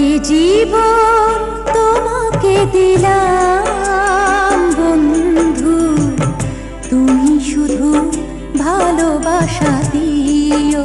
এ জীবন তোমাকে দিলাম বন্ধু। তুমি শুধু ভালোবাসা দিও।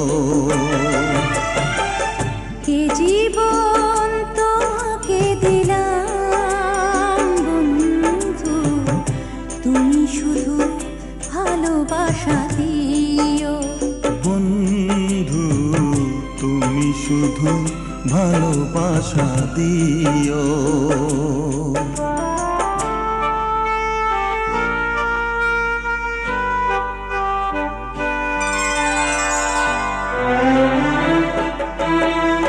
শুধু ভালোবাসা দিও।